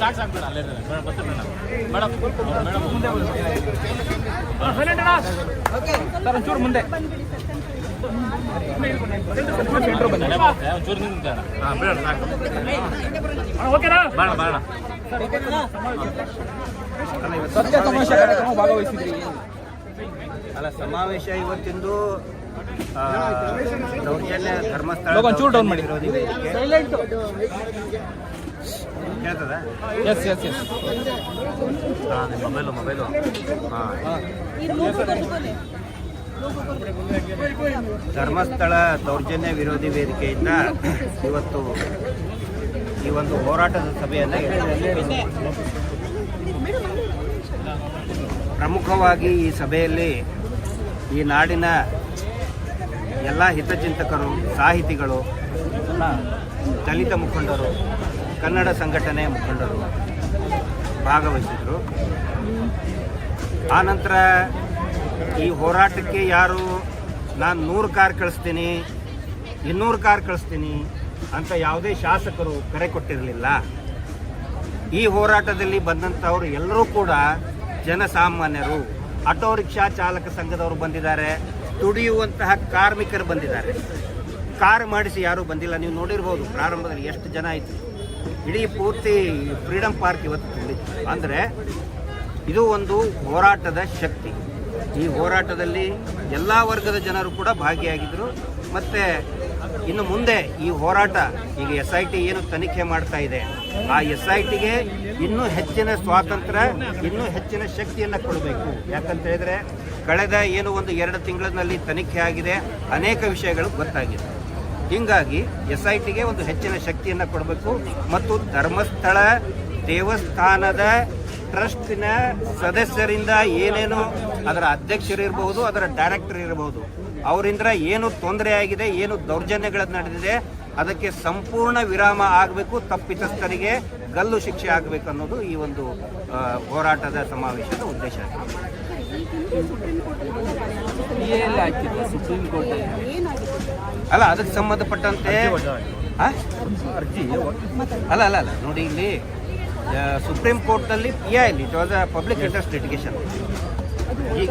ಸಾಕು ಸಾಕು ಅಲ್ಲೇ ಮೇಡಮ್ ಮೇಡಮ್ ಮುಂದೆ ಸರ್ ಒಂಚೂರು ಮುಂದೆ. ಭಾಗವಹಿಸಿದ್ರಿ ಅಲ್ಲ ಸಮಾವೇಶ ಇವತ್ತಿಂದು ಆ, ದೌರ್ಜನ್ಯ ಧರ್ಮಸ್ಥಳ ಒಂಚೂರು ಡೌನ್ ಮಾಡಿ. ಕೇಳ್ತದ ಎಸ್ ಎಸ್ ಎಸ್ ಹಾಂ. ನಿಮ್ಮ ಮೊಬೈಲು ಮೊಬೈಲು ಹಾಂ ಧರ್ಮಸ್ಥಳ ದೌರ್ಜನ್ಯ ವಿರೋಧಿ ವೇದಿಕೆಯಿಂದ ಇವತ್ತು ಈ ಒಂದು ಹೋರಾಟದ ಸಭೆಯನ್ನು. ಪ್ರಮುಖವಾಗಿ ಈ ಸಭೆಯಲ್ಲಿ ಈ ನಾಡಿನ ಎಲ್ಲ ಹಿತಚಿಂತಕರು, ಸಾಹಿತಿಗಳು, ದಲಿತ ಮುಖಂಡರು, ಕನ್ನಡ ಸಂಘಟನೆ ಮುಖಂಡರು ಭಾಗವಹಿಸಿದರು ಆನಂತರ ಈ ಹೋರಾಟಕ್ಕೆ ಯಾರು, ನಾನು ನೂರು ಕಾರ್ ಕಳಿಸ್ತೀನಿ, ಇನ್ನೂರು ಕಾರ್ ಕಳಿಸ್ತೀನಿ ಅಂತ ಯಾವುದೇ ಶಾಸಕರು ಕರೆ ಕೊಟ್ಟಿರಲಿಲ್ಲ. ಈ ಹೋರಾಟದಲ್ಲಿ ಬಂದಂಥವ್ರು ಎಲ್ಲರೂ ಕೂಡ ಜನಸಾಮಾನ್ಯರು. ಆಟೋ ರಿಕ್ಷಾ ಚಾಲಕ ಸಂಘದವರು ಬಂದಿದ್ದಾರೆ ದುಡಿಯುವಂತಹ ಕಾರ್ಮಿಕರು ಬಂದಿದ್ದಾರೆ. ಕಾರ್ ಮಾಡಿಸಿ ಯಾರೂ ಬಂದಿಲ್ಲ, ನೀವು ನೋಡಿರ್ಬೋದು ಪ್ರಾರಂಭದಲ್ಲಿ ಎಷ್ಟು ಜನ ಆಯಿತು. ಇಡೀ ಪೂರ್ತಿ ಫ್ರೀಡಮ್ ಪಾರ್ಕ್ ಇವತ್ತು ಅಂದರೆ ಇದು ಒಂದು ಹೋರಾಟದ ಶಕ್ತಿ. ಈ ಹೋರಾಟದಲ್ಲಿ ಎಲ್ಲ ವರ್ಗದ ಜನರು ಕೂಡ ಭಾಗಿಯಾಗಿದ್ದರು ಮತ್ತು ಇನ್ನು ಮುಂದೆ ಈ ಹೋರಾಟ ಈಗ ಎಸ್ ಐ ಟಿ ಏನು ತನಿಖೆ ಮಾಡ್ತಾ ಇದೆ, ಆ ಎಸ್ ಐ ಟಿಗೆ ಇನ್ನೂ ಹೆಚ್ಚಿನ ಸ್ವಾತಂತ್ರ್ಯ, ಇನ್ನೂ ಹೆಚ್ಚಿನ ಶಕ್ತಿಯನ್ನು ಕೊಡಬೇಕು. ಯಾಕಂತ ಹೇಳಿದ್ರೆ ಕಳೆದ ಏನು ಒಂದು ಎರಡು ತಿಂಗಳಲ್ಲಿ ತನಿಖೆ ಆಗಿದೆ, ಅನೇಕ ವಿಷಯಗಳು ಗೊತ್ತಾಗಿದೆ. ಹೀಗಾಗಿ ಎಸ್ ಐ ಟಿಗೆ ಒಂದು ಹೆಚ್ಚಿನ ಶಕ್ತಿಯನ್ನು ಕೊಡಬೇಕು. ಮತ್ತು ಧರ್ಮಸ್ಥಳ ದೇವಸ್ಥಾನದ ಟ್ರಸ್ಟಿನ ಸದಸ್ಯರಿಂದ ಏನೇನು ಅದರ ಅಧ್ಯಕ್ಷರಿರಬಹುದು ಅದರ ಡೈರೆಕ್ಟರ್ ಇರಬಹುದು ಅವರಿಂದ ಏನು ತೊಂದರೆ ಆಗಿದೆ ಏನು ದೌರ್ಜನ್ಯಗಳು ನಡೆದಿದೆ ಅದಕ್ಕೆ ಸಂಪೂರ್ಣ ವಿರಾಮ ಆಗಬೇಕು ತಪ್ಪಿತಸ್ಥರಿಗೆ ಗಲ್ಲು ಶಿಕ್ಷೆ ಆಗಬೇಕು ಅನ್ನೋದು ಈ ಒಂದು ಹೋರಾಟದ ಸಮಾವೇಶದ ಉದ್ದೇಶ. ಅಲ್ಲ ಅದಕ್ಕೆ ಸಂಬಂಧಪಟ್ಟಂತೆ? ಅಲ್ಲ ಅಲ್ಲ ಅಲ್ಲ ನೋಡಿ ಇಲ್ಲಿ ಸುಪ್ರೀಂ ಕೋರ್ಟ್ನಲ್ಲಿ P I it was a public interest litigation ಈಗ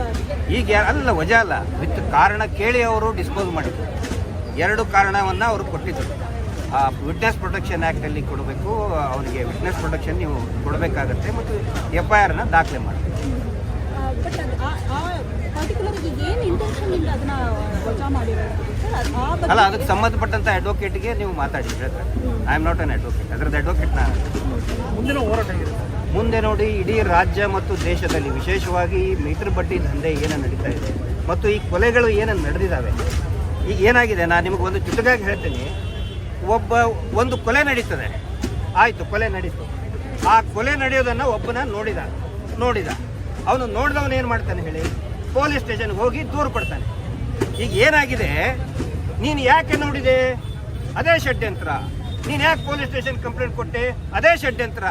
ಈಗ ಯಾ- ಅಲ್ಲ ವಜಾ ಅಲ್ಲ ವಿತ್ ಕಾರಣ ಕೇಳಿ ಅವರು ಡಿಸ್ಪೋಸ್ ಮಾಡಿದ್ರು. ಎರಡು ಕಾರಣವನ್ನು ಅವರು ಕೊಟ್ಟಿದ್ದರು ಆ ವಿಟ್ನೆಸ್ ಪ್ರೊಟೆಕ್ಷನ್ ಆ್ಯಕ್ಟಲ್ಲಿ ಕೊಡಬೇಕು ಅವರಿಗೆ ವಿಟ್ನೆಸ್ ಪ್ರೊಟೆಕ್ಷನ್ ನೀವು ಕೊಡಬೇಕಾಗತ್ತೆ ಮತ್ತು ಎಫ್ ಐ ಆರ್ನ ದಾಖಲೆ ಮಾಡಬೇಕು ಅಲ್ಲ ಅದಕ್ಕೆ ಸಂಬಂಧಪಟ್ಟಂತ ಅಡ್ವೊಕೇಟ್ಗೆ ನೀವು ಮಾತಾಡಿ ಹೇಳ್ತಾರೆ I am not an advocate ಅದ್ರದ್ದು ಅಡ್ವೊಕೇಟ್ ನಾನು. ಮುಂದಿನ ಹೋರಾಟ ಮುಂದೆ ನೋಡಿ ಇಡೀ ರಾಜ್ಯ ಮತ್ತು ದೇಶದಲ್ಲಿ ವಿಶೇಷವಾಗಿ ಈ ಮೀಟರ್ ಬಡ್ಡಿ ದಂಧೆ ಏನು ನಡೀತಾ ಇದೆ ಮತ್ತು ಈ ಕೊಲೆಗಳು ಏನೇನು ನಡೆದಿದ್ದಾವೆ? ಈಗ ಏನಾಗಿದೆ? ನಾನು ನಿಮಗೆ ಒಂದು ಚುಟುಕಾಗಿ ಹೇಳ್ತೀನಿ. ಒಬ್ಬ ಒಂದು ಕೊಲೆ ನಡೀತದೆ. ಆಯಿತು ಕೊಲೆ ನಡೀತು. ಆ ಕೊಲೆ ನಡೆಯೋದನ್ನು ಒಬ್ಬನ ನೋಡಿದ ನೋಡಿದ. ಅವನು ನೋಡಿದವನು ಏನು ಮಾಡ್ತಾನೆ ಹೇಳಿ? ಪೊಲೀಸ್ ಸ್ಟೇಷನ್ಗೆ ಹೋಗಿ ದೂರು ಕೊಡ್ತಾನೆ. ಈಗ ಏನಾಗಿದೆ? ನೀನು ಯಾಕೆ ನೋಡಿದೆ? ಅದೇ ಷಡ್ಯಂತ್ರ. ನೀನು ಯಾಕೆ ಪೊಲೀಸ್ ಸ್ಟೇಷನ್ ಕಂಪ್ಲೇಂಟ್ ಕೊಟ್ಟೆ? ಅದೇ ಷಡ್ಯಂತ್ರ.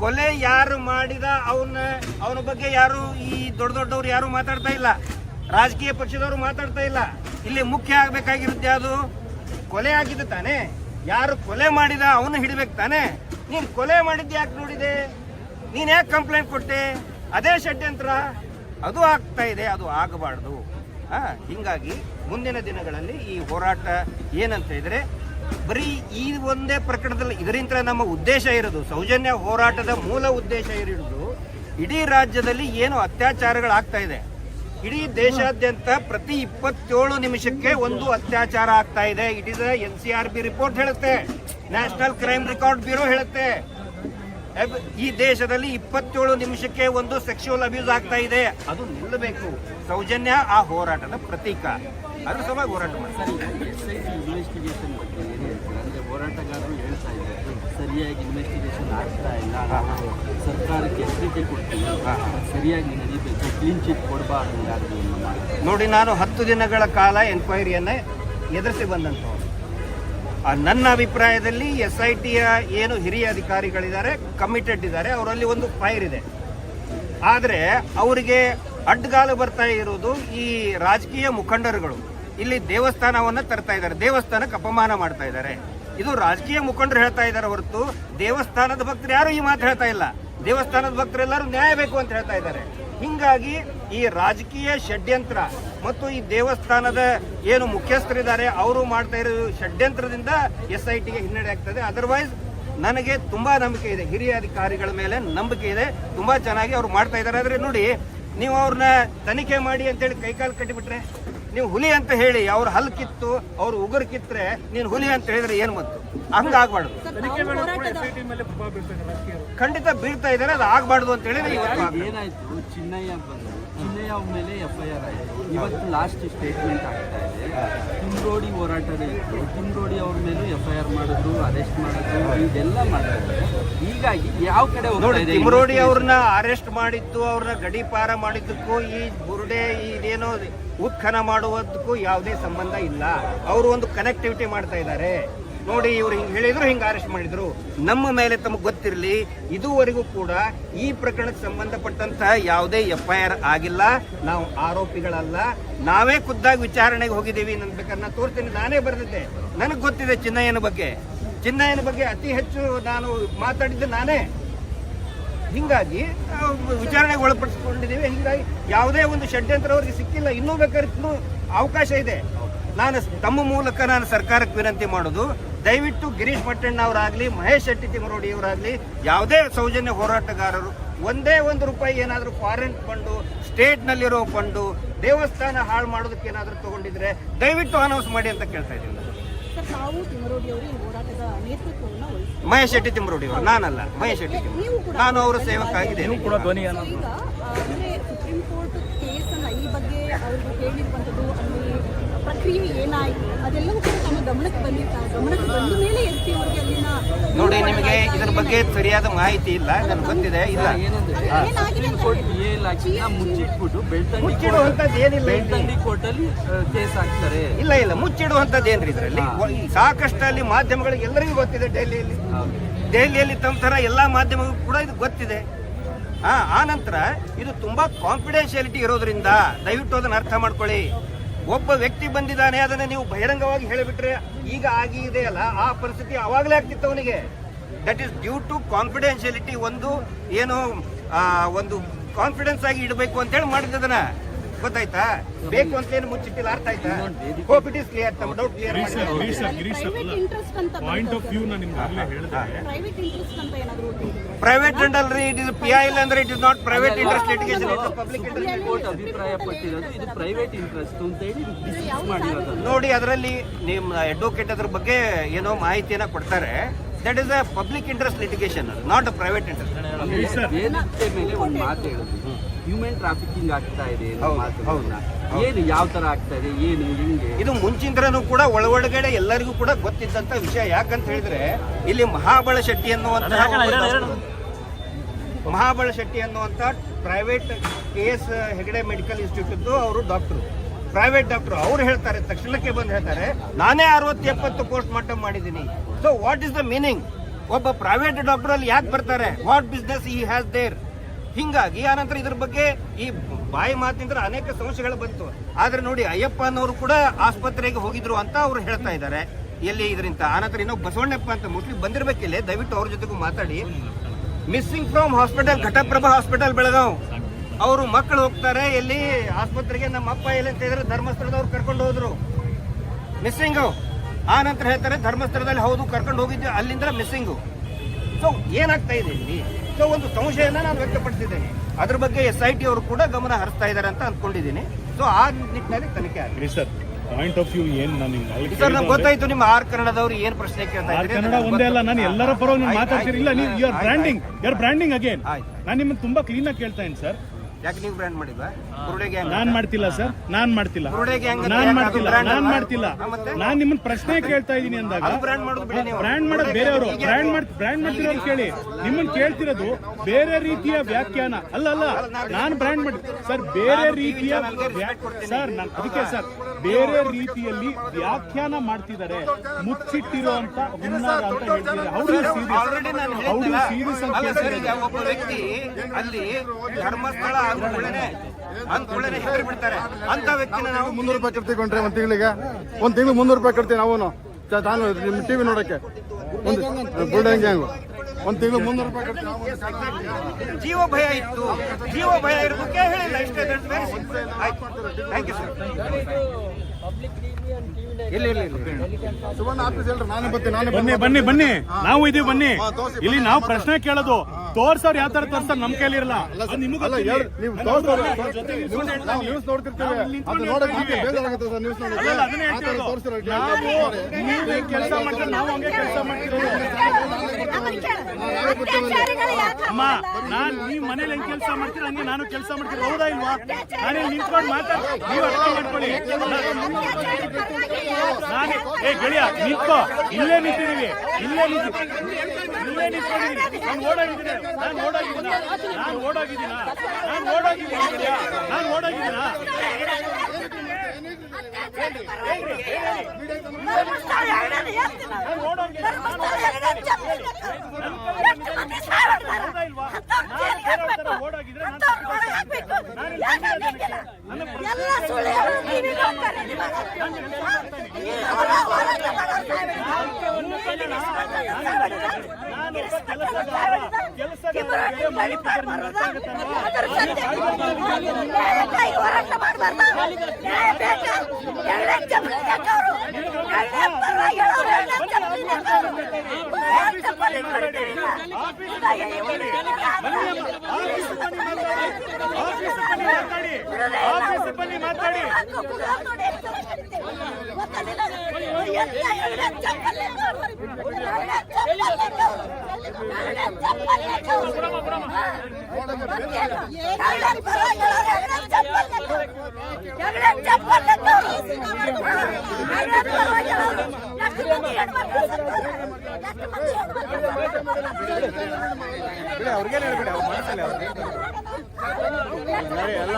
ಕೊಲೆ ಯಾರು ಮಾಡಿದ ಅವನ ಅವನ ಬಗ್ಗೆ ಯಾರು ಈ ದೊಡ್ಡ ದೊಡ್ಡವ್ರು ಯಾರು ಮಾತಾಡ್ತಾ ಇಲ್ಲ. ರಾಜಕೀಯ ಪಕ್ಷದವರು ಮಾತಾಡ್ತಾ ಇಲ್ಲ. ಇಲ್ಲಿ ಮುಖ್ಯ ಆಗ್ಬೇಕಾಗಿರುತ್ತೆ ಅದು ಕೊಲೆ ಆಗಿದೆ ತಾನೇ. ಯಾರು ಕೊಲೆ ಮಾಡಿದ ಅವನು ಹಿಡಬೇಕು ತಾನೇ. ನೀನು ಕೊಲೆ ಮಾಡಿದ್ದು ಯಾಕೆ ನೋಡಿದೆ? ನೀನು ಯಾಕೆ ಕಂಪ್ಲೇಂಟ್ ಕೊಟ್ಟೆ? ಅದೇ ಷಡ್ಯಂತ್ರ. ಅದು ಆಗ್ತಾ ಇದೆ, ಅದು ಆಗಬಾರ್ದು. ಹಿಂಗಾಗಿ ಮುಂದಿನ ದಿನಗಳಲ್ಲಿ ಈ ಹೋರಾಟ ಏನಂತ ಇದ್ರೆ ಬರೀ ಈ ಒಂದೇ ಪ್ರಕರಣದಲ್ಲಿ ಇದರಿಂದ ನಮ್ಮ ಉದ್ದೇಶ ಇರೋದು, ಸೌಜನ್ಯ ಹೋರಾಟದ ಮೂಲ ಉದ್ದೇಶ ಇರೋದು, ಇಡೀ ರಾಜ್ಯದಲ್ಲಿ ಏನು ಅತ್ಯಾಚಾರಗಳಾಗ್ತಾ ಇದೆ. ಇಡೀ ದೇಶಾದ್ಯಂತ ಪ್ರತಿ ಇಪ್ಪತ್ತೇಳು ನಿಮಿಷಕ್ಕೆ ಒಂದು ಅತ್ಯಾಚಾರ ಆಗ್ತಾ ಇದೆ. It is N C R B report ಹೇಳುತ್ತೆ ನ್ಯಾಷನಲ್ ಕ್ರೈಮ್ ರೆಕಾರ್ಡ್ ಬ್ಯೂರೋ ಹೇಳುತ್ತೆ. ಈ ದೇಶದಲ್ಲಿ ಇಪ್ಪತ್ತೇಳು ನಿಮಿಷಕ್ಕೆ ಒಂದು ಸೆಕ್ಷುವಲ್ ಅಬ್ಯೂಸ್ ಆಗ್ತಾ ಇದೆ. ಅದು ನಿಲ್ಲಬೇಕು. ಸೌಜನ್ಯ ಆ ಹೋರಾಟದ ಪ್ರತೀಕ. ಅದ್ರ ಸಲುವಾಗಿ ಹೋರಾಟ ಮಾಡ್ತಾರೆ. ಇನ್ವೆಸ್ಟಿಗೇಷನ್ ಬಗ್ಗೆ ಏನು ಹೇಳ್ತೀರಾ? ಅಂದರೆ ಹೋರಾಟಗಾರರು ಹೇಳ್ತಾ ಇದ್ದಾರೆ. ಸರಿಯಾಗಿ ಇನ್ವೆಸ್ಟಿಗೇಷನ್ ಆಗ್ತಾ ಇಲ್ಲ. ನಾವು ಸರ್ಕಾರಕ್ಕೆ ಎಚ್ಚರಿಕೆ ಕೊಡ್ತೀವಿ. ಅದು ಸರಿಯಾಗಿ ನಡೀಬೇಕು. ಕ್ಲೀನ್ ಚಿಟ್ ಕೊಡಬಾರ್ದು. ನೋಡಿ ನಾನು ಹತ್ತು ದಿನಗಳ ಕಾಲ ಎನ್ಕ್ವೈರಿಯನ್ನ ಎದುರಿಸಿ ಬಂದಂಥವ್ರು. ಆ, ನನ್ನ ಅಭಿಪ್ರಾಯದಲ್ಲಿ ಎಸ್ ಐ ಟಿಯ ಏನು ಹಿರಿಯ ಅಧಿಕಾರಿಗಳಿದ್ದಾರೆ ಕಮಿಟೆಡ್ ಇದ್ದಾರೆ ಅವರಲ್ಲಿ ಒಂದು ಫೈರ್ ಇದೆ. ಆದರೆ ಅವರಿಗೆ ಅಡ್ಡಗಾಲು ಬರ್ತಾ ಇರುವುದು ಈ ರಾಜಕೀಯ ಮುಖಂಡರುಗಳು. ಇಲ್ಲಿ ದೇವಸ್ಥಾನವನ್ನ ತರ್ತಾ ಇದ್ದಾರೆ, ದೇವಸ್ಥಾನಕ್ಕೆ ಅಪಮಾನ ಮಾಡ್ತಾ ಇದ್ದಾರೆ. ಇದು ರಾಜಕೀಯ ಮುಖಂಡರು ಹೇಳ್ತಾ ಇದ್ದಾರೆ ಹೊರತು ದೇವಸ್ಥಾನದ ಭಕ್ತರು ಯಾರು ಈ ಮಾತು ಹೇಳ್ತಾ ಇಲ್ಲ. ದೇವಸ್ಥಾನದ ಭಕ್ತರೆಲ್ಲರೂ ನ್ಯಾಯ ಬೇಕು ಅಂತ ಹೇಳ್ತಾ ಇದ್ದಾರೆ. ಹಿಂಗಾಗಿ ಈ ರಾಜಕೀಯ ಷಡ್ಯಂತ್ರ ಮತ್ತು ಈ ದೇವಸ್ಥಾನದ ಏನು ಮುಖ್ಯಸ್ಥರಿದ್ದಾರೆ, ಅವರು ಮಾಡ್ತಾ ಇರೋ ಷಡ್ಯಂತ್ರದಿಂದ ಎಸ್ ಐ ಟಿಗೆ ಹಿನ್ನಡೆ ಆಗ್ತದೆ. ಅದರ್ವೈಸ್ ನನಗೆ ತುಂಬಾ ನಂಬಿಕೆ ಇದೆ. ಹಿರಿಯ ಅಧಿಕಾರಿಗಳ ಮೇಲೆ ನಂಬಿಕೆ ಇದೆ. ತುಂಬಾ ಚೆನ್ನಾಗಿ ಅವ್ರು ಮಾಡ್ತಾ ಇದ್ದಾರೆ. ಆದ್ರೆ ನೋಡಿ ನೀವು ಅವ್ರನ್ನ ತನಿಖೆ ಮಾಡಿ ಅಂತೇಳಿ ಕೈಕಾಲು ಕಟ್ಟಿಬಿಟ್ರೆ ನೀವು ಹುಲಿ ಅಂತ ಹೇಳಿ ಅವ್ರ ಹಲ್ ಕಿತ್ತು ಅವ್ರ ಉಗುರು ಕಿತ್ತರೆ ನೀನು ಹುಲಿ ಅಂತ ಹೇಳಿದ್ರೆ ಏನು ಮತ್ತು ಹಂಗಾಗ್ಬಾರ್ದು. ಖಂಡಿತ ಬೀಳ್ತಾ ಇದ್ದಾರೆ ಅದು ಆಗ್ಬಾರ್ದು ಅಂತ ಹೇಳಿ ಏನಾಯ್ತು? ಚಿನ್ನಯ್ಯ ಬಂದು ಚಿನ್ನಯ್ಯ ಮೇಲೆ ಎಫ್ ಐ ಆರ್ ಆಯಿತು. ಇವತ್ತು ಲಾಸ್ಟ್ ಸ್ಟೇಟ್ಮೆಂಟ್ ಆಗ್ತಾ ಇದೆ. ತಿಮ್ರೋಡಿ ಹೋರಾಟದ ಇತ್ತು. ತಿಮ್ರೋಡಿ ಅವ್ರ ಮೇಲೂ ಎಫ್ ಐ ಆರ್ ಮಾಡಿದ್ರು ಅರೆಸ್ಟ್ ಮಾಡಿದ್ರು ಇದೆಲ್ಲ ಮಾಡ್ತಾರೆ ಹೀಗಾಗಿ ಯಾವ ಕಡೆ ನೋಡಿ ತಿಮರೋಡಿ ಅವ್ರನ್ನ ಅರೆಸ್ಟ್ ಮಾಡಿದ್ದು ಅವ್ರನ್ನ ಗಡಿಪಾರ ಮಾಡಿದ್ದಕ್ಕೂ ಈ ಬುರುಡೆ ಇದೇನೋ ಉತ್ಖನ ಮಾಡುವುದಕ್ಕೂ ಯಾವುದೇ ಸಂಬಂಧ ಇಲ್ಲ. ಅವರು ಒಂದು ಕನೆಕ್ಟಿವಿಟಿ ಮಾಡ್ತಾ ಇದ್ದಾರೆ. ನೋಡಿ ಇವರು ಹಿಂಗೆ ಹೇಳಿದ್ರು, ಹಿಂಗೆ ಅರೆಸ್ಟ್ ಮಾಡಿದ್ರು. ನಮ್ಮ ಮೇಲೆ ತಮಗೆ ಗೊತ್ತಿರಲಿ, ಇದುವರೆಗೂ ಕೂಡ ಈ ಪ್ರಕರಣಕ್ಕೆ ಸಂಬಂಧಪಟ್ಟಂತಹ ಯಾವುದೇ ಎಫ್ ಐ ಆರ್ ಆಗಿಲ್ಲ. ನಾವು ಆರೋಪಿಗಳಲ್ಲ. ನಾವೇ ಖುದ್ದಾಗಿ ವಿಚಾರಣೆಗೆ ಹೋಗಿದ್ದೀವಿ ನನ್ನ ನಾನು ತೋರ್ತೀನಿ, ನಾನೇ ಬರೆದಿದ್ದೆ. ನನಗೆ ಗೊತ್ತಿದೆ ಚಿನ್ನಯ್ಯನ ಬಗ್ಗೆ. ಚಿನ್ನಯ್ಯನ ಬಗ್ಗೆ ಅತಿ ಹೆಚ್ಚು ನಾನು ಮಾತಾಡಿದ್ದು ನಾನೇ. ಹಿಂಗಾಗಿ ವಿಚಾರಣೆಗೆ ಒಳಪಡಿಸ್ಕೊಂಡಿದ್ದೀವಿ. ಹಿಂಗಾಗಿ ಯಾವುದೇ ಒಂದು ಷಡ್ಯಂತ್ರ ಅವರಿಗೆ ಸಿಕ್ಕಿಲ್ಲ. ಇನ್ನೂ ಬೇಕಾದ್ರೆ ಅವಕಾಶ ಇದೆ. ನಾನು ತಮ್ಮ ಮೂಲಕ ನಾನು ಸರ್ಕಾರಕ್ಕೆ ವಿನಂತಿ ಮಾಡೋದು. ದಯವಿಟ್ಟು ಗಿರೀಶ್ ಪಟ್ಟಣ್ಣ ಅವರಾಗಲಿ ಮಹೇಶ್ ಶೆಟ್ಟಿ ತಿಮರೋಡಿ ಅವರಾಗಲಿ ಯಾವುದೇ ಸೌಜನ್ಯ ಹೋರಾಟಗಾರರು ಒಂದೇ ಒಂದು ರೂಪಾಯಿ ಏನಾದರೂ ಫಾರಿನ್ ಫಂಡು ಸ್ಟೇಟ್ನಲ್ಲಿರೋ ಫಂಡು ದೇವಸ್ಥಾನ ಹಾಳು ಮಾಡೋದಕ್ಕೆ ಏನಾದರೂ ತಗೊಂಡಿದ್ರೆ ದಯವಿಟ್ಟು ಅನೌನ್ಸ್ ಮಾಡಿ ಅಂತ ಕೇಳ್ತಾ ಇದ್ದೀನಿ. ಸರ್ ತಾವು ತಿಮರೋಡಿ ಅವರು ಹೋರಾಟದ ನೇತೃತ್ವವನ್ನು ವಹಿಸಿ ಮಹೇಶ್ ಶೆಟ್ಟಿ ತಿಮರೋಡಿ ಅವರು ನಾನಲ್ಲ ಮಹೇಶ್ ಶೆಟ್ಟಿ ತಿಮರೋಡಿ ನೀವು ಕೂಡ ನಾನು ಅವರ ಸೇವಕ ಆಗಿದ್ದೇನೆ ಸುಪ್ರೀಂ ಕೋರ್ಟ್ ಕೇಸ್ ಅನ್ನ ಈ ಬಗ್ಗೆ ಅವರು ಹೇಳಿರುವಂಥದ್ದು ಅಲ್ಲಿ ಪ್ರಕ್ರಿಯೆ ಏನಾಯಿತು? ಅದೆಲ್ಲವೂ ಕೂಡ ತಮ್ಮ ಗಮನಕ್ಕೆ ಬಂದ ಮೇಲೆ ಎಸ್ ಪಿ ಅವರಿಗೆ ಅಲ್ಲಿನ ನೋಡಿ ನಿಮಗೆ ಇದರ ಬಗ್ಗೆ ಸರಿಯಾದ ಮಾಹಿತಿ ಇಲ್ಲ ನನಗೆ ಗೊತ್ತಿದೆ ಇಲ್ಲ. ಮುಚ್ಚಿಟ್ಬಿಟ್ಟು ಬೆಳ್ತಂಡಿ ಏನಿಲ್ಲ. ಬೆಳ್ತಂಡಿ ಕೋರ್ಟಲ್ಲಿ ಕೇಸ್ ಹಾಕ್ತಾರೆ. ಇಲ್ಲ ಇಲ್ಲ ಮುಚ್ಚಿಡುವಂಥದ್ದು ಏನ್ರಿ ಇದರಲ್ಲಿ? ಸಾಕಷ್ಟು ಅಲ್ಲಿ ಮಾಧ್ಯಮಗಳಿಗೆ ಎಲ್ಲರಿಗೂ ಗೊತ್ತಿದೆ ಡೆಲ್ಲಿಯಲ್ಲಿ ದೆಹಲಿಯಲ್ಲಿ ತಮ್ಮ ತರ ಎಲ್ಲಾ ಮಾಧ್ಯಮಗಳು ಕೂಡ ಇದು ಗೊತ್ತಿದೆ. ಆ ಆ ನಂತರ ಇದು ತುಂಬಾ ಕಾನ್ಫಿಡೆನ್ಶಿಯಾಲಿಟಿ ಇರೋದ್ರಿಂದ ದಯವಿಟ್ಟು ಅದನ್ನ ಅರ್ಥ ಮಾಡ್ಕೊಳ್ಳಿ. ಒಬ್ಬ ವ್ಯಕ್ತಿ ಬಂದಿದ್ದಾನೆ, ಅದನ್ನ ನೀವು ಬಹಿರಂಗವಾಗಿ ಹೇಳಿಬಿಟ್ರೆ ಈಗ ಆಗಿದೆ ಅಲ್ಲ ಆ ಪರಿಸ್ಥಿತಿ ಅವಾಗಲೇ ಆಗ್ತಿತ್ತು ಅವನಿಗೆ. That is due to confidentiality ಒಂದು, ಏನು ಒಂದು ಕಾನ್ಫಿಡೆನ್ಸ್ ಆಗಿ ಇಡಬೇಕು ಅಂತೇಳಿ ಮಾಡಿದ್ದದನ್ನ. ಗೊತ್ತಾಯ್ತಾ? ಬೇಕು ಅಂತ ಏನು ಮುಚ್ಚಿಟ್ಟಿಲ್ಲ ಅರ್ಥ ಆಯ್ತಾ? ಹೋಪ್ ಇಟ್ ಇಸ್ ಕ್ಲಿಯರ್ ತಮ್ಮ ಡೌಟ್ ಕ್ಲಿಯರ್ ಪ್ರೈವೇಟ್ ಅಂಡ್ ಅಂತ ಪಾಯಿಂಟ್ ಆಫ್ ವ್ಯೂ ನಾನು ನಿಮ್ಗೆ ಆಗಲೇ ಪ್ರೈವೇಟ್ ಇಂಟ್ರೆಸ್ಟ್ ಅಂತ ಏನಾದರೂ private ಅಂಡಲ್ರಿ it is P I L ಅಂದ್ರೆ it is not private interest litigation it public interest court ಅಭಿಪ್ರಾಯ ಪಟ್ಟಿರೋದು ಇದು ಪ್ರೈವೇಟ್ ಇಂಟ್ರೆಸ್ಟ್ ಅಂತ ಹೇಳಿ ಡಿಸ್ಮಿಸ್ ಮಾಡಿರೋದು ನೋಡಿ ಅದರಲ್ಲಿ ನಿಮ್ಮ ಅಡ್ವೊಕೇಟ್ ಅದ್ರ ಬಗ್ಗೆ ಏನೋ ಮಾಹಿತಿಯನ್ನ ಕೊಡ್ತಾರೆ. That is a public interest litigation not a private interest ಮೇಲೆ ಒಂದು ಮಾತು ಹೇಳುದು. ಹ್ಯೂಮನ್ ಟ್ರಾಫಿಕಿಂಗ್ ಆಗ್ತಾ ಇದೆ. ಏನು ಯಾವ ತರ ಆಗ್ತಾ ಇದೆ ಏನು ಹಿಂಗೆ? ಇದು ಮುಂಚಿಂದ್ರನೂ ಕೂಡ ಒಳಗಡೆ ಎಲ್ಲರಿಗೂ ಕೂಡ ಗೊತ್ತಿದ್ದಂತ ವಿಷಯ. ಯಾಕಂತ ಹೇಳಿದ್ರೆ ಇಲ್ಲಿ ಮಹಾಬಳ ಶೆಟ್ಟಿ ಅನ್ನುವಂತಹ ಮಹಾಬಳ ಶೆಟ್ಟಿ ಅನ್ನುವಂಥ private K S Hegde medical institute ಅವರು ಡಾಕ್ಟರ್ ಪ್ರೈವೇಟ್ ಡಾಕ್ಟರ್ ಅವ್ರು ಹೇಳ್ತಾರೆ ತಕ್ಷಣಕ್ಕೆ ಬಂದು ಹೇಳ್ತಾರೆ ನಾನೇ ಅರವತ್ತು ಎಪ್ಪತ್ತು ಪೋಸ್ಟ್ ಮಾರ್ಟಮ್ ಮಾಡಿದ್ದೀನಿ. So what is the meaning ಒಬ್ಬ ಪ್ರೈವೇಟ್ ಡಾಕ್ಟರ್ ಅಲ್ಲಿ ಯಾಕೆ ಬರ್ತಾರೆ? What business he has there ಹಿಂಗಾಗಿ ಆನಂತರ ಇದ್ರ ಬಗ್ಗೆ ಈ ಬಾಯಿ ಮಾತಿನಿಂದ ಅನೇಕ ಸಮಸ್ಯೆಗಳು ಬಂತು. ಆದ್ರೆ ನೋಡಿ ಅಯ್ಯಪ್ಪ ಅನ್ನೋರು ಕೂಡ ಆಸ್ಪತ್ರೆಗೆ ಹೋಗಿದ್ರು ಅಂತ ಅವ್ರು ಹೇಳ್ತಾ ಇದ್ದಾರೆ. ಎಲ್ಲಿ ಇದರಿಂದ? ಆನಂತರ ಇನ್ನೊಬ್ಬ ಬಸವಣ್ಣಪ್ಪ ಅಂತ ಮೋಸ್ಟ್ಲಿ ಬಂದಿರ್ಬೇಕಿಲ್ಲ ದಯವಿಟ್ಟು ಅವ್ರ ಜೊತೆಗೂ ಮಾತಾಡಿ. Missing from hospital Ghataprabha hospital Belgaum. ಅವರು ಮಕ್ಕಳು ಹೋಗ್ತಾರೆ. ಎಲ್ಲಿ? ಆಸ್ಪತ್ರೆಗೆ ನಮ್ಮ ಅಪ್ಪ ಎಲ್ಲಿ ಅಂತ ಹೇಳಿದ್ರೆ ಧರ್ಮಸ್ಥಳದವ್ರು ಕರ್ಕೊಂಡು ಹೋದ್ರು. ಮಿಸ್ಸಿಂಗು ಆ ನಂತರ ಹೇಳ್ತಾರೆ ಧರ್ಮಸ್ಥಳದಲ್ಲಿ ಹೌದು, ಕರ್ಕೊಂಡು ಹೋಗಿದ್ದೆ. ಅಲ್ಲಿಂದ ಮಿಸ್ಸಿಂಗು ಸೊ ಏನಾಗ್ತಾ ಇದೆ ಇಲ್ಲಿ? ಸೊ ಒಂದು ಸಂಶಯನ ನಾನು ವ್ಯಕ್ತಪಡಿಸಿದ್ದೇನೆ. ಅದ್ರ ಬಗ್ಗೆ ಎಸ್ ಐ ಟಿ ಅವರು ಕೂಡ ಗಮನ ಹರಿಸ್ತಾ ಇದ್ದಾರೆ ಅಂತ ಅಂದ್ಕೊಂಡಿದ್ದೀನಿ. ಸೊ ಆ ನಿಟ್ಟಿನಲ್ಲಿ ತನಿಖೆ Girish sir point of view ಏನ್ ನಾನು ಸರ್ ನಮ್ಗೆ ಗೊತ್ತಾಯ್ತು ನಿಮ್ಮ ಆರ್ ಕನ್ನಡದವರು ಏನ್ ಪ್ರಶ್ನೆ ಕೇಳ್ತಾ ಇದ್ದಾರೆ. ಕನ್ನಡ ಒಂದೇ ಅಲ್ಲ. ನಾನು ಎಲ್ಲರ ಪರವಾಗಿ ಇಲ್ಲ ನೀವು you are branding you are branding again ನಾನು ನಿಮ್ಮನ್ನು ತುಂಬಾ ಕ್ಲೀನ್ ಆಗಿ ಕೇಳ್ತಾ ಇದ್ದೀನಿ ಸರ್ ಯಾಕೆ ನೀವು ಬ್ರ್ಯಾಂಡ್ ಮಾಡಿಲ್ವಾ? ಕುರುಡೆ ಗ್ಯಾಂಗ್ ನಾನ್ ಮಾಡ್ತಿಲ್ಲ ಸರ್. ನಾನ್ ಮಾಡ್ತಿಲ್ಲ. ಕುರುಡೆ ಗ್ಯಾಂಗ್ ಅಂತ ನಾನ್ ಮಾಡ್ತಿಲ್ಲ. ನಾನ್ ಮಾಡ್ತಿಲ್ಲ? ನಾನ್ ನಿಮ್ಮನ್ನ ಪ್ರಶ್ನೆ ಕೇಳ್ತಾ ಇದೀನಿ ಅಂದಾಗ ಅದು ಬ್ರ್ಯಾಂಡ್ ಮಾಡೋದು ಬಿಡಿ ನೀವು. ಬ್ರ್ಯಾಂಡ್ ಮಾಡೋದು ಬೇರೆಯವರು. ಬ್ರ್ಯಾಂಡ್ ಮಾಡ್ ಬ್ರ್ಯಾಂಡ್ ಮಾಡ್ತಿರೋದು ಕೇಳಿ. ನಿಮ್ಮನ್ನ ಕೇಳ್ತಿರೋದು ಬೇರೆ ರೀತಿಯ ವ್ಯಾಖ್ಯಾನ. ಅಲ್ಲ ಅಲ್ಲ. ನಾನು ಬ್ರ್ಯಾಂಡ್ ಮಾಡಿ ಸರ್ ಬೇರೆ ರೀತಿಯ ವ್ಯಾ- ಸರ್ ನಾನು ಅದಕ್ಕೆ ಸರ್ ಬೇರೆ ರೀತಿಯಲ್ಲಿ ವ್ಯಾಖ್ಯಾನ ಮಾಡ್ತಿದ್ದಾರೆ. ಮುಚ್ಚಿಟ್ಟಿರುವಂತ ಹುನ್ನಾರ ಅಂತ ಹೇಳ್ತಿದ್ದಾರೆ. ಹೇಳಿದ್ನಲ್ಲ, ಸೀರಿಯಸ್ ಅಂತ ಸರ್, ಒಬ್ಬ ವ್ಯಕ್ತಿ ಅಲ್ಲಿ ಧರ್ಮಸ್ಥಳ ಬಿಡ್ತಾರೆ. ಅಂತ ವ್ಯಕ್ತಿನ ನಾವು ಮುನ್ನೂರು ರೂಪಾಯಿ ಕಟ್ತೀವಿ ಕೊಂಡ್ರೆ ಒಂದು ತಿಂಗಳಿಗೆ. ಒಂದು ತಿಂಗಳು ಮುನ್ನೂರು ರೂಪಾಯಿ ಕಟ್ತೀವಿ ನಾವು ತಾನು ನಿಮ್ಮ ಟಿವಿ ನೋಡಕ್ಕೆ. ಒಂದು ಬುಲ್ಡಂಗ್ ಒಂದು ತಿಂಗಳು ಮುನ್ನೂರು ರೂಪಾಯಿ ಕಟ್ತೀವಿ. ಜೀವ ಭಯ ಇತ್ತು. ಜೀವ ಭಯ ಇರೋದಕ್ಕೆ ಹೇಳಿಲ್ಲ ಇಷ್ಟೇ ಥ್ಯಾಂಕ್ ಯು ಸರ್ ಇಲ್ಲ ಇಲ್ಲ ಇಲ್ಲ. ಸುವರ್ಣ ಆಫೀಸ್ ಹೇಳ್ರಿ ನಾನೇ ಬರ್ತೀನಿ ನಾನೇ ಬನ್ನಿ ಬನ್ನಿ ಬನ್ನಿ. ನಾವು ಇದೀವಿ ಬನ್ನಿ. ಇಲ್ಲಿ ನಾವು ಪ್ರಶ್ನೆ ಕೇಳೋದು. ತೋರ್ಸೋರ್ ಯಾವ ತರ ತೋರ್ಸ್ತಾರೆ ನಮ್ ಕೈಲಿರಲ್ಲ ನೀವು ನ್ಯೂಸ್ ನೋಡ್ತಿರ್ತೀವಿ. ಅದು ಬೇಜಾರಾಗುತ್ತೆ ಸರ್ ನ್ಯೂಸ್ ನೋಡಕ್ಕೆ ಆ. ನಾವು ನೀವು ಕೆಲಸ ಮಾಡ್ತಾರೆ? ನಾವು ಹಂಗೆ ಕೆಲಸ ಮಾಡ್ತಿರೋದು ಅಮ್ಮ ನಾನ್ ನೀವ್ ಮನೇಲಿ ಹೆಂಗ್ ಕೆಲಸ ಮಾಡ್ತೀರ? ಹಂಗೆ ನಾನು ಕೆಲಸ ಮಾಡ್ತೀನಿ ಹೌದಾ ಇಲ್ವಾ? ನಾನೇ ನಿಂತ್ಕೊಂಡು ಮಾತಾಡ್ ನೀವು ಅರ್ಥ ಮಾಡ್ಕೊಳ್ಳಿ. ನಾನು ಏ ಗೆಳೆಯ ನಿಂತ್ಕೋ. ಇಲ್ಲೇ ನಿಂತಿದೀವಿ ಇಲ್ಲೇ ನಿಂತಿ ಇಲ್ಲೇ ನಿಂತ್ಕೊಂಡಿದೀನಿ ನಾನು ಓಡಾಗಿದ್ದೀನಿ ನಾನು ಓಡಾಗಿದ್ದೀನ ನಾನು ಓಡಾಗಿದ್ದೀನ ನಾನು ಓಡಾಗಿದ್ದೀನಿ ನಾನು ನಾನು ನಾನು ಬೇರೆ ನಾನು ಎಲ್ಲ ಸುಳ್ಳು ಹೇಳೋದು ನೀವೇ ನೋಡ್ತಾರೆ. ಈ ಅವರ ಹೋರಾಟ ನ್ಯಾಯಕ್ಕಾಗಿ ಮಾಡ್ಬಾರ್ದು. ನ್ಯಾಯ ಬೇಕಾ? ಎರಡೇ ಚಪ್ಪಲಿ ಹಾಕೋರು. ಹೇಳೋರು, ಚಪ್ಪಲಿ. ಏನ್ ಚಪ್ಪಲಿ ಮಾಡಿದ್ದೀರಿ? ಇದಾಗ ಇವ್ರು ಆಫೀಸ್ ಬನ್ನಿ ಮಾತಾಡಿ ಮಾತಾಡಿ ಹಾಕು ಕುಗ್ರಾಮ್ ನೋಡಿ ಎಷ್ಟು ಕರೀತೀವಿ. ಗೊತ್ತಾಗಿಲ್ಲ? ಎಲ್ಲ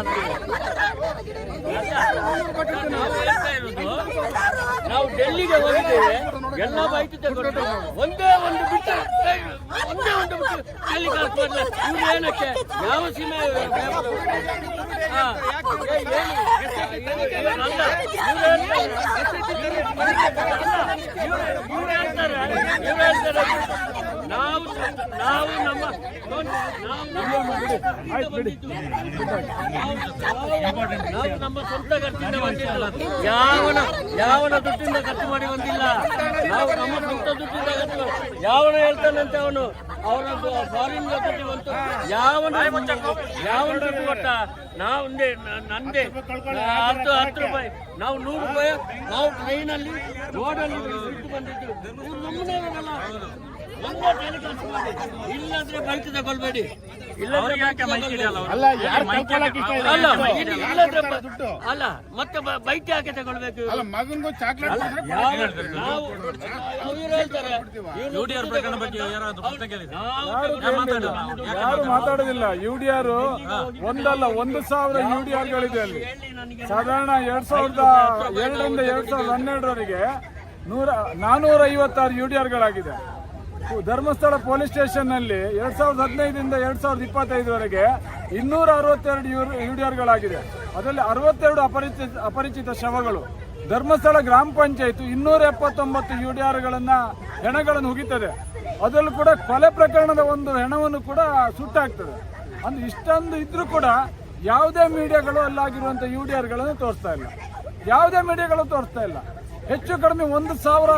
ನಾವು ಡೆಲ್ಲಿಗೆ ಹೋಗಿದ್ದೇವೆ ಎಲ್ಲ ಬೈಕ್ ತಗೊಂಡು ಒಂದೇ ಒಂದು ಬಿಟ್ಟು ಒಂದೇ ಒಂದು ಬಿಟ್ಟು ಇವ್ರು ಏನಕ್ಕೆ ಯಾವ ಸೀಮೆ ಹಾ. ಏ, ಏನು? ಅಲ್ಲ, ಇವ್ರು ಹೇಳ್ತಾರೆ. ಇವ್ರು ಹೇಳ್ತಾರೆ ಇವ್ರು ಹೇಳ್ತಾರೆ ನಾವು ನಾವು ನಮ್ಮ ನಾವು ನಮ್ಮ ಸ್ವಂತ ಖರ್ಚಿಂದ ಬಂದಿಲ್ಲ ಯಾವನ ಯಾವನ ದುಡ್ಡಿಂದ ಖರ್ಚು ಮಾಡಿ ಬಂದಿಲ್ಲ. ನಾವು ನಮ್ಮ ಸ್ವಂತ ದುಡ್ಡಿಂದ ಖರ್ಚು ಯಾವನ ಹೇಳ್ತಾನಂತೆ ಅವನು? ಅವನದ್ದು ಫಾರಿನ್ ದುಡ್ಡು ಬಂತು. ಯಾವನ ಯಾವನ ದುಡ್ಡು ಕೊಟ್ಟ? ನಾವು ಒಂದೇ ನಂದೆ. ಹತ್ತು ಹತ್ತು ರೂಪಾಯಿ ನಾವು ನೂರು ರೂಪಾಯಿ ನಾವು ಟ್ರೈನಲ್ಲಿ ರೋಡಲ್ಲಿ ಬಂದಿದ್ದು. ಇವ್ರು ಇಲ್ಲಾಂದ್ರೆ ಬೈಕ್ ತಗೊಳ್ಬೇಡಿ. ಇಲ್ಲಾಂದ್ರೆ ಬೈಕ್ ಅಲ್ಲ ಮತ್ತೆ ಬೈಕ್ ಯಾಕೆ ತಗೊಳ್ಬೇಕು? ಯುಡಿಆರ್ ಯಾರು ಮಾತಾಡೋದಿಲ್ಲ. ಯು ಡಿ ಆರ್ ಒಂದಲ್ಲ ಒಂದು ಸಾವಿರ ಯು ಡಿ ಆರ್ಗಳಿದೆ ಅಲ್ಲಿ. ಸಾಧಾರಣ ಎರಡ್ ಸಾವಿರದ ಎರಡರಿಂದ ಎರಡ್ ಸಾವಿರದ ಹನ್ನೆರಡರವರೆಗೆ ನೂರ ನಾನೂರ ಐವತ್ತಾರು ಯು ಡಿ ಆರ್ಗಳಾಗಿದೆ ಧರ್ಮಸ್ಥಳ ಪೊಲೀಸ್ ಸ್ಟೇಷನ್ನಲ್ಲಿ ಎರಡ್ ಸಾವಿರದ ಹದಿನೈದರಿಂದ ಎರಡ್ ಸಾವಿರದ ಇಪ್ಪತ್ತೈದವರೆಗೆ ಇನ್ನೂರ ಅರವತ್ತೆರಡು ಯು ಡಿ ಆರ್ಗಳಾಗಿದೆ ಅದರಲ್ಲಿ ಅರವತ್ತೆರಡು ಅಪರಿಚಿತ ಅಪರಿಚಿತ ಶವಗಳು. ಧರ್ಮಸ್ಥಳ ಗ್ರಾಮ ಪಂಚಾಯತ್ ಇನ್ನೂರ ಎಪ್ಪತ್ತೊಂಬತ್ತು ಯು ಡಿ ಆರ್ಗಳನ್ನ ಹೆಣಗಳನ್ನು ಹುಗಿತದೆ. ಅದರಲ್ಲೂ ಕೂಡ ಕೊಲೆ ಪ್ರಕರಣದ ಒಂದು ಹೆಣವನ್ನು ಕೂಡ ಸುಟ್ಟಾಗ್ತದೆ. ಅಂದ್ರೆ ಇಷ್ಟೊಂದು ಇದ್ರೂ ಕೂಡ ಯಾವುದೇ ಮೀಡಿಯಾಗಳು ಅಲ್ಲಾಗಿರುವಂಥ ಯು ಡಿ ಆರ್ಗಳನ್ನು ತೋರಿಸ್ತಾ ಇಲ್ಲ. ಯಾವುದೇ ಮೀಡಿಯಾಗಳು ತೋರಿಸ್ತಾ ಇಲ್ಲ. ಹೆಚ್ಚು ಕಡಿಮೆ ಒಂದು ಸಾವಿರ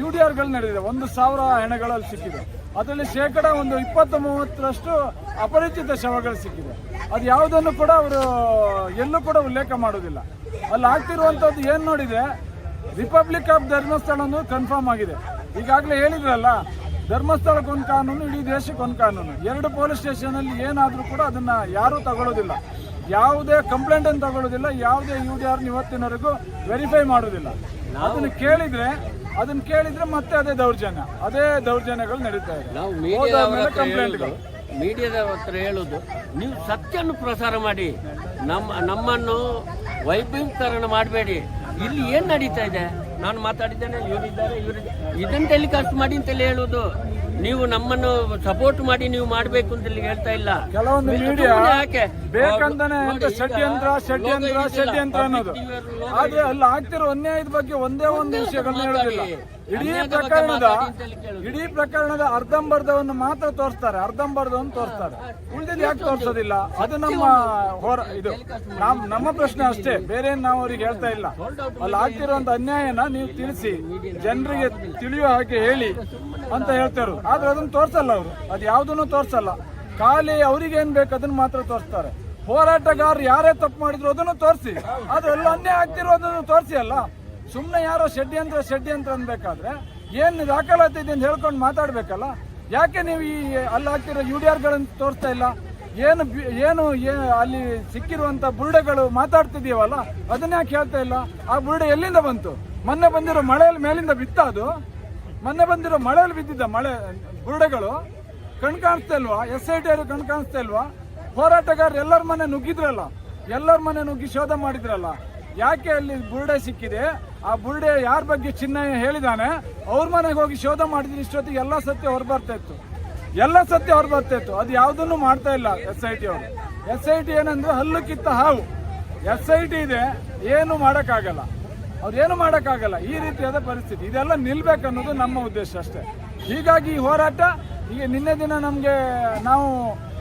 ಯು ಡಿ ಆರ್ಗಳು ನಡೆದಿದೆ. ಒಂದು ಸಾವಿರ ಹೆಣಗಳಲ್ಲಿ ಸಿಕ್ಕಿದೆ. ಅದರಲ್ಲಿ ಶೇಕಡ ಒಂದು ಇಪ್ಪತ್ತು ಮೂವತ್ತರಷ್ಟು ಅಪರಿಚಿತ ಶವಗಳು ಸಿಕ್ಕಿದೆ. ಅದು ಯಾವುದನ್ನು ಕೂಡ ಅವರು ಎಲ್ಲೂ ಕೂಡ ಉಲ್ಲೇಖ ಮಾಡೋದಿಲ್ಲ ಅಲ್ಲಿ ಆಗ್ತಿರುವಂಥದ್ದು ಏನು ನೋಡಿದೆ? ರಿಪಬ್ಲಿಕ್ ಆಫ್ ಧರ್ಮಸ್ಥಳ ಅನ್ನೋದು ಕನ್ಫರ್ಮ್ ಆಗಿದೆ. ಈಗಾಗಲೇ ಹೇಳಿದ್ರಲ್ಲ ಧರ್ಮಸ್ಥಳಕ್ಕೊಂದು ಕಾನೂನು, ಇಡೀ ದೇಶಕ್ಕೊಂದು ಕಾನೂನು. ಎರಡು ಪೊಲೀಸ್ ಸ್ಟೇಷನಲ್ಲಿ ಏನಾದರೂ ಕೂಡ ಅದನ್ನ ಯಾರೂ ತಗೊಳ್ಳೋದಿಲ್ಲ. ಯಾವುದೇ ಕಂಪ್ಲೇಂಟ್ ಅನ್ನು ತಗೊಳ್ಳೋದಿಲ್ಲ ಯಾವುದೇ ಯು ಡಿ ಆರ್ ಇವತ್ತಿನವರೆಗೂ ವೆರಿಫೈ ಮಾಡೋದಿಲ್ಲ. ಅದನ್ನು ಕೇಳಿದ್ರೆ ಅದನ್ನು ಕೇಳಿದ್ರೆ ಮತ್ತೆ ಅದೇ ದೌರ್ಜನ್ಯ ಅದೇ ದೌರ್ಜನ್ಯಗಳು ನಡೀತಾ ಇದೆ. ನಾವು ಮೀಡಿಯಾದವರ ಹತ್ರ ಹೇಳುದು ಕಂಪ್ಲೇಂಟ್ಗಳು ಮೀಡಿಯಾದವ್ರ ಹತ್ರ ಹೇಳುದು ನೀವು ಸತ್ಯವನ್ನು ಪ್ರಸಾರ ಮಾಡಿ ನಮ್ಮ ನಮ್ಮನ್ನು ವೈಭವೀಕರಣ ಮಾಡಬೇಡಿ. ಇಲ್ಲಿ ಏನ್ ನಡೀತಾ ಇದೆ? ನಾನು ಮಾತಾಡಿದ್ದೇನೆ ಇವರಿದ್ದಾರೆ ಇವರು ಇದನ್ನ ಟೆಲಿಕಾಸ್ಟ್ ಮಾಡಿ ಅಂತೇಳಿ ಹೇಳುವುದು ನೀವು ನಮ್ಮನ್ನು ಸಪೋರ್ಟ್ ಮಾಡಿ ನೀವು ಮಾಡಬೇಕು ಅಂತ ಇಲ್ಲಿ ಹೇಳ್ತಾ ಇಲ್ಲ. ಕೆಲವೊಂದು ಮೀಡಿಯಾ? ಬೇಕಂತಾನೆ ಷಡ್ಯಂತ್ರ ಷಡ್ಯಂತ್ರ ಷಡ್ಯಂತ್ರ ಅನ್ನೋದು. ಆದ್ರೆ ಅಲ್ಲಿ ಆಗ್ತಿರೋ ಅನ್ಯಾಯದ ಬಗ್ಗೆ ಒಂದೇ ಒಂದು ಒಂದೇ ವಿಷಯಗಳನ್ನ ಹೇಳೋದಿಲ್ಲ. ಇಡೀ ಪ್ರಕರಣದ. ಇಡೀ ಪ್ರಕರಣದ ಅರ್ಧಂಬರ್ಧವನ್ನು ಮಾತ್ರ ತೋರಿಸ್ತಾರೆ ಅರ್ಧಂಬರ್ಧವನ್ನು ತೋರಿಸ್ತಾರೆ. ಉಳಿದಿದ್ದು ಯಾಕೆ ತೋರಿಸೋದಿಲ್ಲ? ಅದು ನಮ್ಮ ಹೋರ ಇದು ನಮ್ ನಮ್ಮ ಪ್ರಶ್ನೆ ಅಷ್ಟೇ ಬೇರೆ ನಾವು ಅವ್ರಿಗೆ ಹೇಳ್ತಾ ಇಲ್ಲ. ಅಲ್ಲಿ ಆಗ್ತಿರುವಂತ ಅನ್ಯಾಯನ ನೀವು ತಿಳಿಸಿ ಜನರಿಗೆ ತಿಳಿಯೋ ಹಾಗೆ ಹೇಳಿ ಅಂತ ಹೇಳ್ತಾರು ಆದ್ರೆ ಅದನ್ನು ತೋರಿಸಲ್ಲ ಅವರು. ಅದು ಯಾವುದನ್ನು ತೋರಿಸಲ್ಲ. ಖಾಲಿ ಅವ್ರಿಗೆ ಏನ್ ಬೇಕು ಅದನ್ನ ಮಾತ್ರ ತೋರಿಸ್ತಾರೆ. ಹೋರಾಟಗಾರರು ಯಾರೇ ತಪ್ಪು ಮಾಡಿದ್ರು ಅದನ್ನು ತೋರಿಸಿ. ಅದು ಎಲ್ಲ ಅನ್ಯಾಯ ಆಗ್ತಿರೋದನ್ನು ತೋರಿಸಿ ಅಲ್ಲ. ಸುಮ್ಮನೆ ಯಾರೋ ಷಡ್ಯಂತ್ರ ಷಡ್ಯಂತ್ರ ಅನ್ಬೇಕಾದ್ರೆ ಏನ್ ದಾಖಲಾತಿ ಇದೆ ಅಂತ ಹೇಳ್ಕೊಂಡು ಮಾತಾಡ್ಬೇಕಲ್ಲ? ಯಾಕೆ ನೀವು ಈ ಅಲ್ಲಿ ಹಾಕ್ತಿರೋ ಯು ಡಿ ಆರ್ಗಳನ್ನು ತೋರಿಸ್ತಾ ಇಲ್ಲ? ಏನು ಏನು ಅಲ್ಲಿ ಸಿಕ್ಕಿರುವಂತ ಬುರುಡೆಗಳು ಮಾತಾಡ್ತಿದೀವಲ್ಲ ಅದನ್ನ ಯಾಕೆ ಹೇಳ್ತಾ ಇಲ್ಲ? ಆ ಬುರುಡೆ ಎಲ್ಲಿಂದ ಬಂತು? ಮೊನ್ನೆ ಬಂದಿರೋ ಮಳೆಯಲ್ಲಿ ಮೇಲಿಂದ ಬಿತ್ತ ಅದು ಮೊನ್ನೆ ಬಂದಿರೋ ಮಳೆಯಲ್ಲಿ ಬಿದ್ದಿದ್ದ ಮಳೆ, ಬುರುಡೆಗಳು ಕಣ್ ಕಾಣಿಸ್ತಾ ಇಲ್ವಾ? ಎಸ್ ಐ ಟಿ ಅವರು ಕಣ್ ಕಾಣಿಸ್ತಾ ಇಲ್ವಾ? ಹೋರಾಟಗಾರರು ಎಲ್ಲರ ಮನೆ ನುಗ್ಗಿದ್ರಲ್ಲ? ಎಲ್ಲರ ಮನೆ ನುಗ್ಗಿ ಶೋಧ ಮಾಡಿದ್ರಲ್ಲ? ಯಾಕೆ ಅಲ್ಲಿ ಬುರುಡೆ ಸಿಕ್ಕಿದೆ? ಆ ಬುರುಡೆ ಯಾರ ಬಗ್ಗೆ ಚಿನ್ನ ಹೇಳಿದಾನೆ, ಅವ್ರ ಮನೆಗೆ ಹೋಗಿ ಶೋಧ ಮಾಡಿದ್ರೆ ಇಷ್ಟೊತ್ತಿಗೆ ಎಲ್ಲ ಸತ್ಯ ಹೊರಬರ್ತಾ ಇತ್ತು. ಎಲ್ಲ ಸತ್ಯ ಹೊರ ಬರ್ತಾ ಇತ್ತು. ಅದು ಯಾವುದನ್ನು ಮಾಡ್ತಾ ಇಲ್ಲ ಎಸ್ ಐ ಟಿ ಅವರು. ಎಸ್ ಐ ಟಿ ಏನಂದ್ರೆ ಹಲ್ಲು ಕಿತ್ತ ಹಾವು. ಎಸ್ ಐ ಟಿ ಇದೆ, ಏನು ಮಾಡೋಕ್ಕಾಗಲ್ಲ. ಅವ್ರು ಏನು ಮಾಡೋಕ್ಕಾಗಲ್ಲ. ಈ ರೀತಿಯಾದ ಪರಿಸ್ಥಿತಿ. ಇದೆಲ್ಲ ನಿಲ್ಬೇಕನ್ನೋದು ನಮ್ಮ ಉದ್ದೇಶ ಅಷ್ಟೇ. ಹೀಗಾಗಿ ಈ ಹೋರಾಟ ಈಗ ನಿನ್ನೆ ದಿನ ನಮಗೆ ನಾವು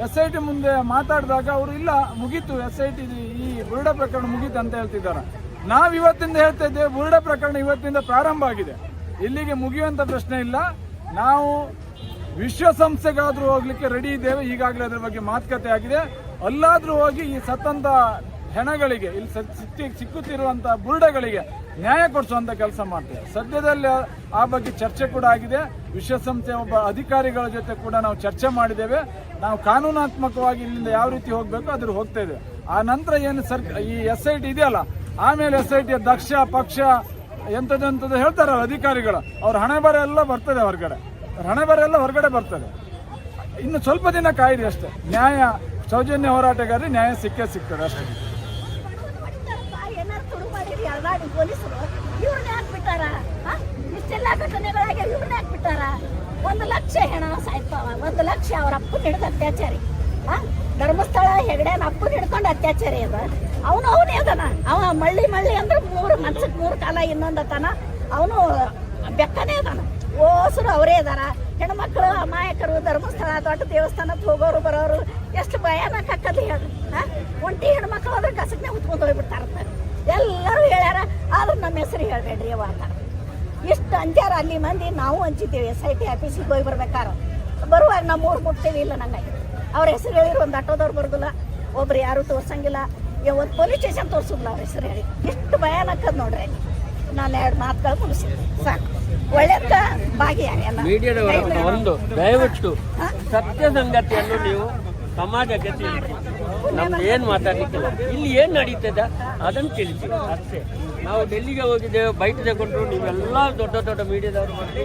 ಎಸ್ ಐ ಟಿ ಮುಂದೆ ಮಾತಾಡಿದಾಗ ಅವರು ಇಲ್ಲ, ಮುಗೀತು ಎಸ್ ಐ ಟಿ ಈ ಬುರುಡ ಪ್ರಕರಣ ಮುಗೀತು ಅಂತ ಹೇಳ್ತಿದ್ದಾರೆ. ನಾವು ಇವತ್ತಿಂದ ಹೇಳ್ತಾ ಇದ್ದೇವೆ, ಬುರುಡೆ ಪ್ರಕರಣ ಇವತ್ತಿಂದ ಪ್ರಾರಂಭ ಆಗಿದೆ. ಇಲ್ಲಿಗೆ ಮುಗಿಯುವಂತ ಪ್ರಶ್ನೆ ಇಲ್ಲ. ನಾವು ವಿಶ್ವಸಂಸ್ಥೆಗಾದರೂ ಹೋಗ್ಲಿಕ್ಕೆ ರೆಡಿ ಇದ್ದೇವೆ. ಈಗಾಗಲೇ ಅದರ ಬಗ್ಗೆ ಮಾತುಕತೆ ಆಗಿದೆ. ಅಲ್ಲಾದರೂ ಹೋಗಿ ಈ ಸತ್ತಂತ ಹೆಣಗಳಿಗೆ, ಇಲ್ಲಿ ಸಿಕ್ಕಿ ಸಿಕ್ಕುತ್ತಿರುವಂಥ ಬುರುಡೆಗಳಿಗೆ ನ್ಯಾಯ ಕೊಡಿಸುವಂಥ ಕೆಲಸ ಮಾಡ್ತೇವೆ. ಸದ್ಯದಲ್ಲಿ ಆ- ಆ ಬಗ್ಗೆ ಚರ್ಚೆ ಕೂಡ ಆಗಿದೆ. ವಿಶ್ವಸಂಸ್ಥೆ ಒಬ್ಬ ಅಧಿಕಾರಿಗಳ ಜೊತೆ ಕೂಡ ನಾವು ಚರ್ಚೆ ಮಾಡಿದ್ದೇವೆ. ನಾವು ಕಾನೂನಾತ್ಮಕವಾಗಿ ಇಲ್ಲಿಂದ ಯಾವ ರೀತಿ ಹೋಗಬೇಕು ಅದ್ರ ಹೋಗ್ತಾ ಇದ್ದೇವೆ. ಆ ನಂತರ ಏನು ಸರ್ ಈ ಎಸ್ ಐ ಟಿ ಇದೆಯಲ್ಲ ಆಮೇಲೆ ಎಸ್ ಐ ಟಿ ದಕ್ಷ, ಪಕ್ಷ, ಎಂಥದ್ದು ಹೇಳ್ತಾರಲ್ಲ ಅಧಿಕಾರಿಗಳು. ಅವ್ರ ಹಣೆ ಬರ ಎಲ್ಲ ಬರ್ತದೆ ಹೊರಗಡೆ. ಹಣೆ ಬರ ಎಲ್ಲ ಹೊರಗಡೆ ಬರ್ತದೆ. ಇನ್ನು ಸ್ವಲ್ಪ ದಿನ ಕಾಯಿರಿ ಅಷ್ಟೇ. ನ್ಯಾಯ, ಸೌಜನ್ಯ ಹೋರಾಟಗಾರರಿಗೆ ನ್ಯಾಯ ಸಿಕ್ಕೇ ಸಿಗ್ತದೆ ಅಷ್ಟೇ. ಒಂದು ಲಕ್ಷ ಹೆಣ ಸಾಯ್ತಾವ. ಒಂದು ಲಕ್ಷ ಅವರ ಅಪ್ಪನ ನಡೆದ ಅತ್ಯಾಚಾರಿ? ಧರ್ಮಸ್ಥಳ ಹೆಗಡೆನ ಅಪ್ಪನ ಹಿಡ್ಕೊಂಡು ಅತ್ಯಾಚಾರಿ ಅದ. ಅವನು ಅವನೇ ಅದನ. ಅವ ಮಳ್ಳಿ ಮಳ್ಳಿ ಅಂದ್ರೆ ಮೂರು ಮನ್ಸಕ್ಕೆ ಮೂರು ಕಾಲ ಇನ್ನೊಂದು ಅತನ ಅವನು ಬೆಕ್ಕನೇ ಅದಾನ. ಓಸರು ಅವರೇ ಅದಾರ. ಹೆಣ್ಮಕ್ಳು ಅಮಾಯಕರು, ಧರ್ಮಸ್ಥಳ ದೊಡ್ಡ ದೇವಸ್ಥಾನಕ್ಕೆ ಹೋಗೋರು, ಬರೋರು, ಎಷ್ಟು ಭಯಾನಕ ಹಾಕದ್ ಹೇಳಿ ಒಂಟಿ ಹೆಣ್ಮಕ್ಳು ಹೋದ್ರೆ ಕಸಕ್ನೇ ಉತ್ಕೊಂಡು ಹೋಗ್ಬಿಡ್ತಾರಂತ. ಎಲ್ಲರೂ ಹೇಳ್ಯಾರ ಆದ್ರೆ ನಮ್ಮ ಹೆಸರು ಹೇಳ್ಬೇಡ್ರಿ ಅವ ಅಂತ. ಎಷ್ಟು ಅಂಜಾರ ಅಲ್ಲಿ ಮಂದಿ ನಾವು ಹಂಚಿದ್ದೀವಿ ಎಸ್ ಐ ಟಿ ಆಫೀಸಿಗೆ ಹೋಗಿ ಬರ್ಬೇಕಾರ. ಬರುವಾಗ ನಮ್ಮ ಊರು ಮುಟ್ತೀವಿ ಇಲ್ಲ ನಂಗೆ. ಅವ್ರ ಹೆಸರು ಹೇಳಿದ್ರು ಒಂದು ಆಟೋದವ್ರು ಬರೋದಿಲ್ಲ ಒಬ್ರು ಯಾರು ತೋರ್ಸಂಗಿಲ್ಲ. ಒಂದು ಪೊಲೀಸ್ ಸ್ಟೇಷನ್ ತೋರಿಸಿದ್ಲ ಅವ್ರ ಹೆಸರು ಹೇಳಿ. ಎಷ್ಟು ಭಯಾನಕದ್ ನೋಡ್ರಿ. ನಾನು ಎರಡು ಮಾತುಗಳು ಮುಗಿಸಿದ್ದೆ ಸಾಕು. ಒಳ್ಳೆದ ಭಾಗಿಯಾಗೆಲ್ಲ ಮೀಡಿಯಾದವರ ಒಂದು ದಯವಿಟ್ಟು ಸತ್ಯ ಸಂಗತಿಯನ್ನು ನೀವು ಸಮಾಜಕ್ಕೆ ತಿಳಿಸಿ. ನಮ್ದು ಏನು ಮಾತಾಡ್ಲಿಕ್ಕಿಲ್ಲ. ಇಲ್ಲಿ ಏನು ನಡೀತದ ಅದನ್ನು ತಿಳಿಸಿ. ಅಷ್ಟೇ. ನಾವು ಡೆಲ್ಲಿಗೆ ಹೋಗಿದ್ದೇವೆ ಬೈಟ್ ತಗೊಂಡ್ರು. ನೀವೆಲ್ಲ ದೊಡ್ಡ ದೊಡ್ಡ ಮೀಡಿಯಾದವರು ಮಾಡಿ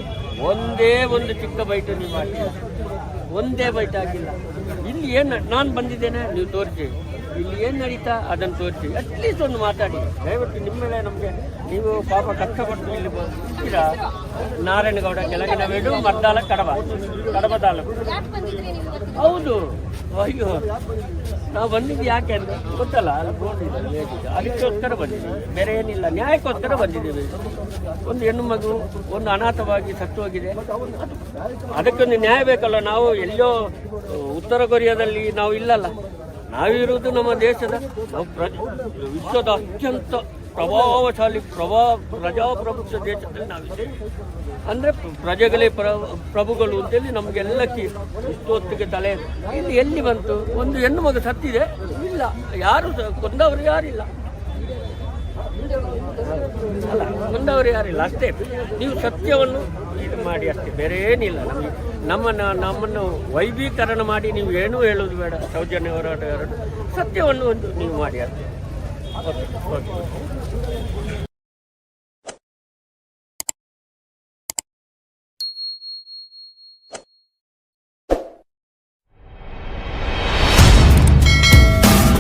ಒಂದೇ ಒಂದು ಚಿಕ್ಕ ಬೈಟ್ ನೀವು ಮಾಡಿ ಒಂದೇ ಬೈಟ್ ಆಗಿಲ್ಲ ಇಲ್ಲಿ ಏನು ನಾನು ಬಂದಿದ್ದೇನೆ ನೀವು ತೋರಿಸಿ. ಇಲ್ಲಿ ಏನು ನಡೀತಾ ಅದನ್ನು ತೋರಿಸಿ. ಅಟ್ಲೀಸ್ಟ್ ಒಂದು ಮಾತಾಡಿ. ದಯವಿಟ್ಟು ನಿಮ್ಮ ಮೇಲೆ ನಮಗೆ ನೀವು ಪಾಪ ಕಷ್ಟಪಟ್ಟು ಇಲ್ಲಿ ಬಂದಿರಾ ನಾರಾಯಣಗೌಡ ಕೆಳಗಿನ ಬೇಡು ಮದ್ದಾಲ ಕಡಬ. ಕಡಬ ತಾಲೂಕು. ಹೌದು. ಅಯ್ಯೋ. ನಾವು ಬಂದಿದ್ದು ಯಾಕೆ ಅಂದ್ರೆ ಗೊತ್ತಲ್ಲ, ಅಲ್ಲಿ ಲೇಖಿತ. ಅದಕ್ಕೋಸ್ಕರ ಬಂದಿದ್ದೀವಿ. ಬೇರೆ ಏನಿಲ್ಲ. ನ್ಯಾಯಕ್ಕೋಸ್ಕರ ಬಂದಿದ್ದೀವಿ. ಒಂದು ಹೆಣ್ಣು ಮಗು, ಒಂದು ಅನಾಥವಾಗಿ ಸತ್ತು ಹೋಗಿದೆ ಅದಕ್ಕೊಂದು ನ್ಯಾಯ ಬೇಕಲ್ಲ. ನಾವು ಎಲ್ಲೋ ಉತ್ತರ ಕೊರಿಯಾದಲ್ಲಿ ನಾವು ಇಲ್ಲಲ್ಲ. ನಾವಿರುವುದು ನಮ್ಮ ದೇಶದ, ನಾವು ಪ್ರ- ವಿಶ್ವದ ಅತ್ಯಂತ ಪ್ರಭಾವಶಾಲಿ ಪ್ರಭಾ, ಪ್ರಜಾಪ್ರಭುತ್ವ ದೇಶದಲ್ಲಿ ನಾವಿದ್ದೇವೆ. ಅಂದರೆ ಪ್ರಜೆಗಳೇ ಪ್ರ ಪ್ರಭುಗಳು ಅಂತೇಳಿ ನಮಗೆಲ್ಲ ಕಿ ಇಷ್ಟೊತ್ತಿಗೆ ತಲೆ ಇಲ್ಲಿ ಎಲ್ಲಿ ಬಂತು? ಒಂದು ಹೆಣ್ಣು ಮಗು ಸತ್ತಿದೆ? ಇಲ್ಲ. ಯಾರು ಕೊಂದವರು ಯಾರಿಲ್ಲ. ಅಲ್ಲ, ಕೊಂದವರು ಯಾರಿಲ್ಲ. ಅಷ್ಟೇ. ನೀವು ಸತ್ಯವನ್ನು ಇದು ಮಾಡಿ ಅಷ್ಟೇ. ಬೇರೆ ಏನಿಲ್ಲ. ನಮಗೆ ನಮ್ಮನ್ನು ನಮ್ಮನ್ನು ವೈಭೀಕರಣ ಮಾಡಿ ನೀವು ಏನೂ ಹೇಳೋದು ಬೇಡ. ಸೌಜನ್ಯ ಹೋರಾಟಗಾರರು ಸತ್ಯವನ್ನು ಒಂದು ನೀವು ಮಾಡಿ ಅಷ್ಟೇ. ಓಕೆ. ಓಕೆ.